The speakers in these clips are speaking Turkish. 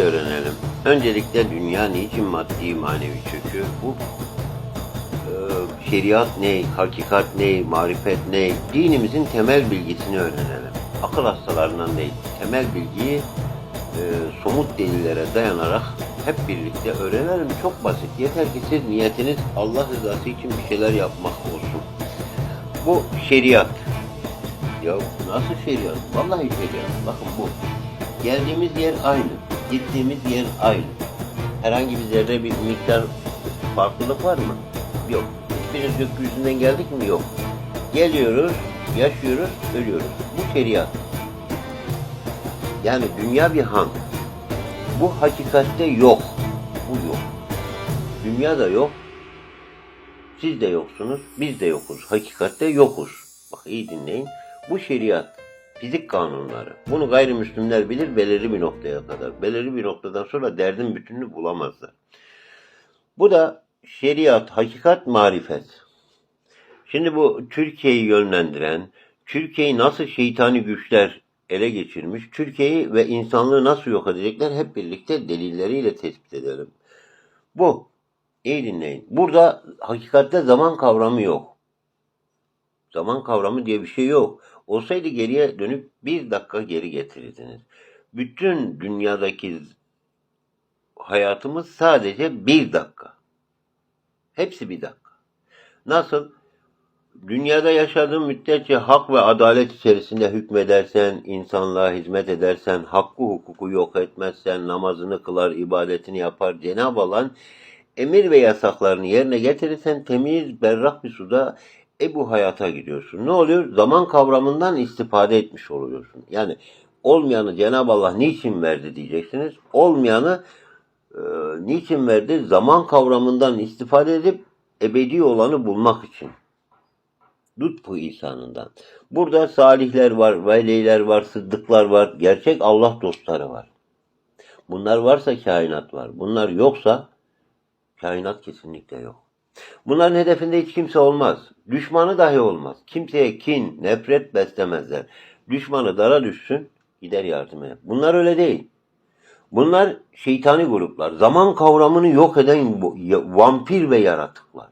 şekilde öğrenelim. Öncelikle dünya niçin maddi manevi çöküyor? Bu e, şeriat ne, hakikat ne, marifet ne, dinimizin temel bilgisini öğrenelim. Akıl hastalarından değil, temel bilgiyi e, somut delillere dayanarak hep birlikte öğrenelim. Çok basit. Yeter ki siz niyetiniz Allah rızası için bir şeyler yapmak olsun. Bu şeriat. Ya nasıl şeriat? Vallahi şeriat. Bakın bu. Geldiğimiz yer aynı. Gittiğimiz yer aynı. Herhangi bir zerre bir miktar farklılık var mı? Yok. Hiçbirimiz gökyüzünden geldik mi? Yok. Geliyoruz, yaşıyoruz, ölüyoruz. Bu şeriat. Yani dünya bir han. Bu hakikatte yok. Bu yok. Dünya da yok. Siz de yoksunuz, biz de yokuz. Hakikatte yokuz. Bak iyi dinleyin. Bu şeriat, fizik kanunları. Bunu gayrimüslimler bilir belirli bir noktaya kadar. Belirli bir noktadan sonra derdin bütününü bulamazlar. Bu da şeriat, hakikat, marifet. Şimdi bu Türkiye'yi yönlendiren, Türkiye'yi nasıl şeytani güçler ele geçirmiş, Türkiye'yi ve insanlığı nasıl yok edecekler hep birlikte delilleriyle tespit edelim. Bu. İyi dinleyin. Burada hakikatte zaman kavramı yok. Zaman kavramı diye bir şey yok. Olsaydı geriye dönüp bir dakika geri getirirdiniz. Bütün dünyadaki hayatımız sadece bir dakika. Hepsi bir dakika. Nasıl? Dünyada yaşadığın müddetçe hak ve adalet içerisinde hükmedersen, insanlığa hizmet edersen, hakkı hukuku yok etmezsen, namazını kılar, ibadetini yapar, Cenab-ı Allah'ın emir ve yasaklarını yerine getirirsen temiz, berrak bir suda ebu hayata gidiyorsun. Ne oluyor? Zaman kavramından istifade etmiş oluyorsun. Yani olmayanı Cenab-ı Allah niçin verdi diyeceksiniz. Olmayanı e, niçin verdi? Zaman kavramından istifade edip ebedi olanı bulmak için. Lütfu ihsanından. Burada salihler var, veliler var, sıddıklar var, gerçek Allah dostları var. Bunlar varsa kainat var. Bunlar yoksa kainat kesinlikle yok. Bunların hedefinde hiç kimse olmaz. Düşmanı dahi olmaz. Kimseye kin, nefret beslemezler. Düşmanı dara düşsün, gider yardım eder. Bunlar öyle değil. Bunlar şeytani gruplar. Zaman kavramını yok eden vampir ve yaratıklar.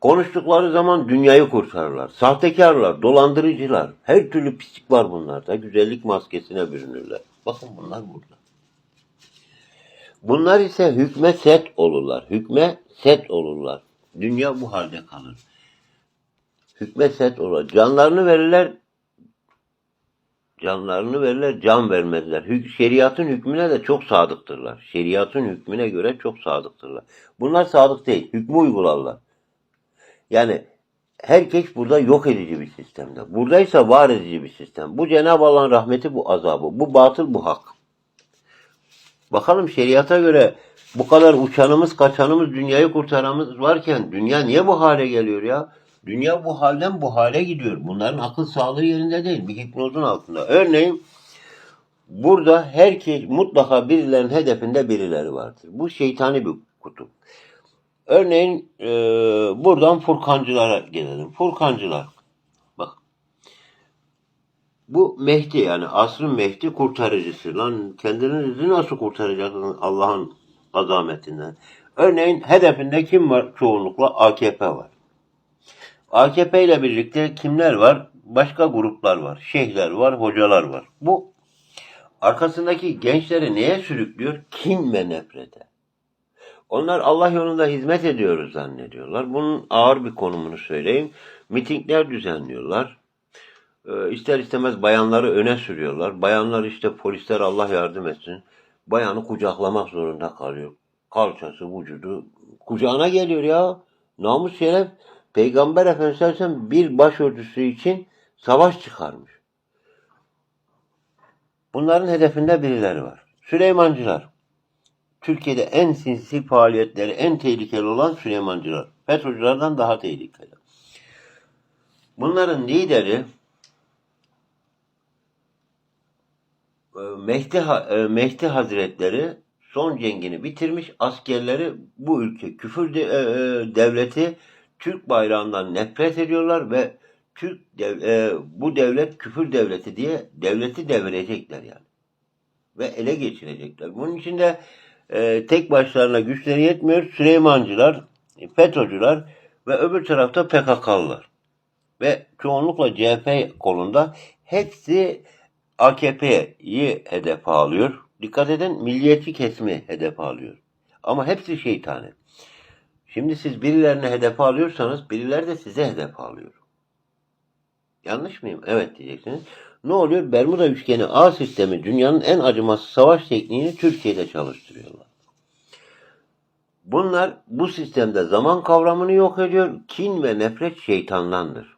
Konuştukları zaman dünyayı kurtarırlar. Sahtekarlar, dolandırıcılar. Her türlü pislik var bunlarda. Güzellik maskesine bürünürler. Bakın bunlar burada. Bunlar ise hükme set olurlar. Hükme set olurlar. Dünya bu halde kalır. Hükme set olurlar. Canlarını verirler. Canlarını verirler, can vermezler. Hük- şeriatın hükmüne de çok sadıktırlar. Şeriatın hükmüne göre çok sadıktırlar. Bunlar sadık değil, hükmü uygularlar. Yani herkes burada yok edici bir sistemde. Buradaysa var edici bir sistem. Bu Cenab-ı Allah'ın rahmeti, bu azabı. Bu batıl, bu hak. Bakalım şeriata göre bu kadar uçanımız, kaçanımız, dünyayı kurtaranımız varken dünya niye bu hale geliyor ya? Dünya bu halden bu hale gidiyor. Bunların akıl sağlığı yerinde değil. Bir hipnozun altında. Örneğin burada herkes mutlaka birilerinin hedefinde birileri vardır. Bu şeytani bir kutup. Örneğin e, buradan Furkancılara gelelim. Furkancılar. Bak. Bu Mehdi yani asrın Mehdi kurtarıcısı. Lan kendinizi nasıl kurtaracaksınız Allah'ın azametinden? Örneğin hedefinde kim var? Çoğunlukla AKP var. AKP ile birlikte kimler var? Başka gruplar var. Şeyhler var, hocalar var. Bu arkasındaki gençleri neye sürüklüyor? Kin ve nefrete. Onlar Allah yolunda hizmet ediyoruz zannediyorlar. Bunun ağır bir konumunu söyleyeyim. Mitingler düzenliyorlar. Ee, ister istemez bayanları öne sürüyorlar. Bayanlar işte polisler Allah yardım etsin. Bayanı kucaklamak zorunda kalıyor. Kalçası, vücudu kucağına geliyor ya. Namus şeref. Peygamber Efendimiz bir başörtüsü için savaş çıkarmış. Bunların hedefinde birileri var. Süleymancılar. Türkiye'de en sinsi faaliyetleri, en tehlikeli olan Süleymancılar. FETÖ'cülerden daha tehlikeli. Bunların lideri Mehdi, Ha- e, Mehdi Hazretleri son cengini bitirmiş. Askerleri bu ülke küfür de- e, e, devleti Türk bayrağından nefret ediyorlar ve Türk dev- bu devlet küfür devleti diye devleti devirecekler yani. ve ele geçirecekler. Bunun için de tek başlarına güçleri yetmiyor. Süleymancılar, FETÖ'cüler ve öbür tarafta PKK'lılar. Ve çoğunlukla CHP kolunda hepsi AKP'yi hedef alıyor. Dikkat edin milliyetçi kesimi hedef alıyor. Ama hepsi şeytani. Şimdi siz birilerini hedef alıyorsanız birileri de size hedef alıyor. Yanlış mıyım? Evet diyeceksiniz. Ne oluyor? Bermuda üçgeni A sistemi dünyanın en acımasız savaş tekniğini Türkiye'de çalıştırıyorlar. Bunlar bu sistemde zaman kavramını yok ediyor. Kin ve nefret şeytandandır.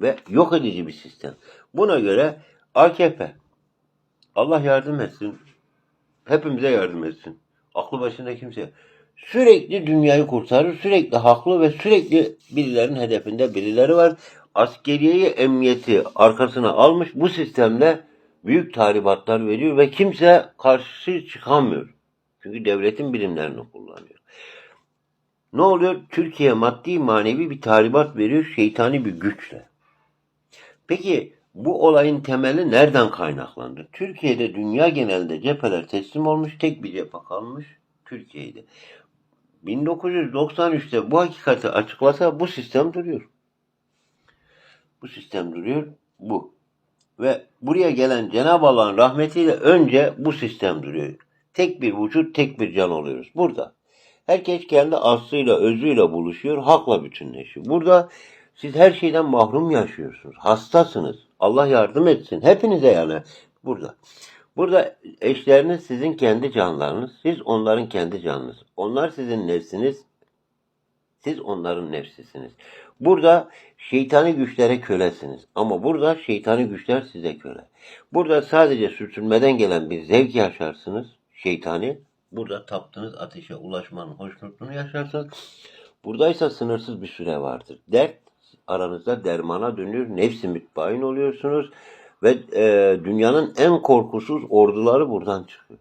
Ve yok edici bir sistem. Buna göre AKP Allah yardım etsin. Hepimize yardım etsin. Aklı başında kimse. Sürekli dünyayı kurtarır. Sürekli haklı ve sürekli birilerinin hedefinde birileri var. Askeriyeyi, emniyeti arkasına almış. Bu sistemle büyük tahribatlar veriyor ve kimse karşı çıkamıyor. Çünkü devletin birimlerini kullanıyor. Ne oluyor? Türkiye maddi manevi bir tahribat veriyor şeytani bir güçle. Peki bu olayın temeli nereden kaynaklandı? Türkiye'de dünya genelinde cepheler teslim olmuş, tek bir cephe kalmış Türkiye'de. 1993'te bu hakikati açıklasa bu sistem duruyor. Bu sistem duruyor, bu. Ve buraya gelen Cenab-ı Allah'ın rahmetiyle önce bu sistem duruyor. Tek bir vücut, tek bir can oluyoruz. Burada. Herkes kendi aslıyla, özüyle buluşuyor, hakla bütünleşiyor. Burada siz her şeyden mahrum yaşıyorsunuz. Hastasınız. Allah yardım etsin. Hepinize yani. Burada. Burada eşleriniz sizin kendi canlarınız. Siz onların kendi canınız. Onlar sizin nefsiniz. Siz onların nefsisiniz. Burada şeytani güçlere kölesiniz. Ama burada şeytani güçler size köle. Burada sadece sürtünmeden gelen bir zevk yaşarsınız. Şeytani. Burada taptığınız ateşe ulaşmanın hoşnutluğunu yaşarsınız. Buradaysa sınırsız bir süre vardır. Dert aranızda dermana dönüyor. Nefsi mütbain oluyorsunuz. Ve e, dünyanın en korkusuz orduları buradan çıkıyor.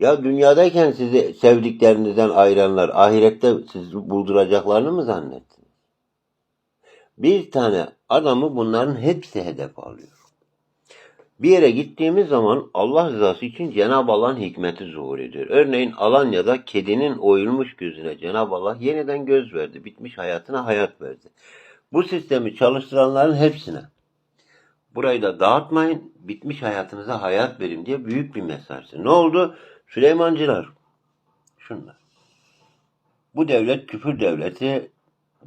Ya dünyadayken sizi sevdiklerinizden ayıranlar ahirette sizi bulduracaklarını mı zannettiniz? Bir tane adamı bunların hepsi hedef alıyor. Bir yere gittiğimiz zaman Allah rızası için Cenab-ı Allah'ın hikmeti zuhur ediyor. Örneğin Alanya'da kedinin oyulmuş gözüne Cenab-ı Allah yeniden göz verdi. Bitmiş hayatına hayat verdi. Bu sistemi çalıştıranların hepsine burayı da dağıtmayın, bitmiş hayatınıza hayat verin diye büyük bir mesajdı. Ne oldu? Süleymancılar, şunlar. Bu devlet küfür devleti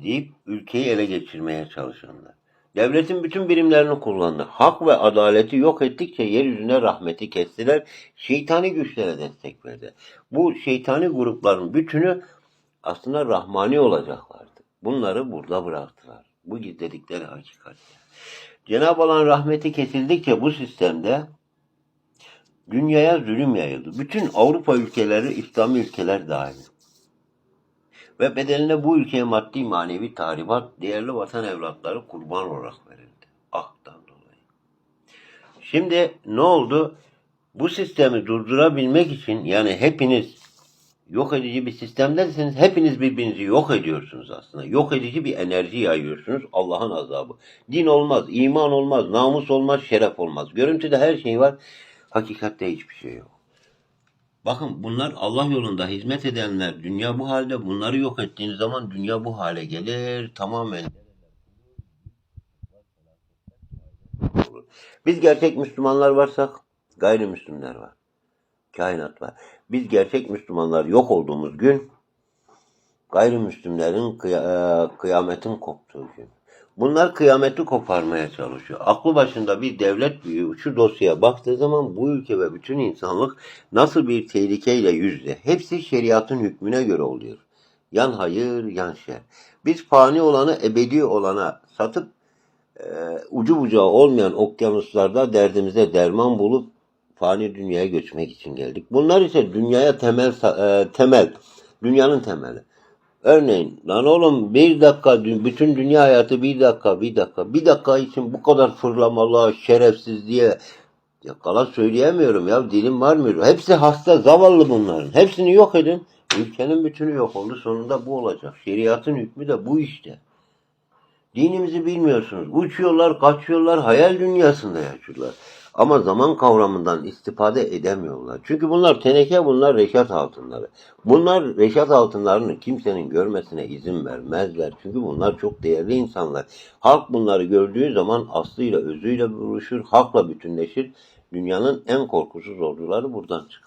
deyip ülkeyi ele geçirmeye çalışanlar. Devletin bütün birimlerini kullandı. Hak ve adaleti yok ettikçe yeryüzüne rahmeti kestiler. Şeytani güçlere destek verdi. Bu şeytani grupların bütünü aslında rahmani olacaklardı. Bunları burada bıraktılar. Bu gizledikleri hakikat. Cenab-ı Allah'ın rahmeti kesildikçe bu sistemde dünyaya zulüm yayıldı. Bütün Avrupa ülkeleri, İslami ülkeler dahil. Ve bedeline bu ülkeye maddi manevi tahribat, değerli vatan evlatları kurban olarak verildi. Aktan dolayı. Şimdi ne oldu? Bu sistemi durdurabilmek için yani hepiniz yok edici bir sistemdesiniz. Hepiniz birbirinizi yok ediyorsunuz aslında. Yok edici bir enerji yayıyorsunuz. Allah'ın azabı. Din olmaz, iman olmaz, namus olmaz, şeref olmaz. Görüntüde her şey var. Hakikatte hiçbir şey yok. Bakın bunlar Allah yolunda hizmet edenler dünya bu halde bunları yok ettiğiniz zaman dünya bu hale gelir tamamen. Biz gerçek Müslümanlar varsak gayrimüslimler var. Kainat var. Biz gerçek Müslümanlar yok olduğumuz gün gayrimüslimlerin kıya- e, kıyametin koptuğu gün. Bunlar kıyameti koparmaya çalışıyor. Aklı başında bir devlet büyüğü şu dosyaya baktığı zaman bu ülke ve bütün insanlık nasıl bir tehlikeyle yüzde. Hepsi şeriatın hükmüne göre oluyor. Yan hayır, yan şer. Biz fani olanı ebedi olana satıp e, ucu bucağı olmayan okyanuslarda derdimize derman bulup fani dünyaya göçmek için geldik. Bunlar ise dünyaya temel e, temel, dünyanın temeli. Örneğin lan oğlum bir dakika bütün dünya hayatı bir dakika bir dakika bir dakika için bu kadar fırlamalı şerefsiz diye yakala söyleyemiyorum ya dilim varmıyor. Hepsi hasta zavallı bunların. Hepsini yok edin. Ülkenin bütünü yok oldu. Sonunda bu olacak. Şeriatın hükmü de bu işte. Dinimizi bilmiyorsunuz. Uçuyorlar, kaçıyorlar, hayal dünyasında yaşıyorlar. Ama zaman kavramından istifade edemiyorlar. Çünkü bunlar teneke, bunlar reşat altınları. Bunlar reşat altınlarını kimsenin görmesine izin vermezler. Çünkü bunlar çok değerli insanlar. Halk bunları gördüğü zaman aslıyla özüyle buluşur, halkla bütünleşir. Dünyanın en korkusuz orduları buradan çıkar.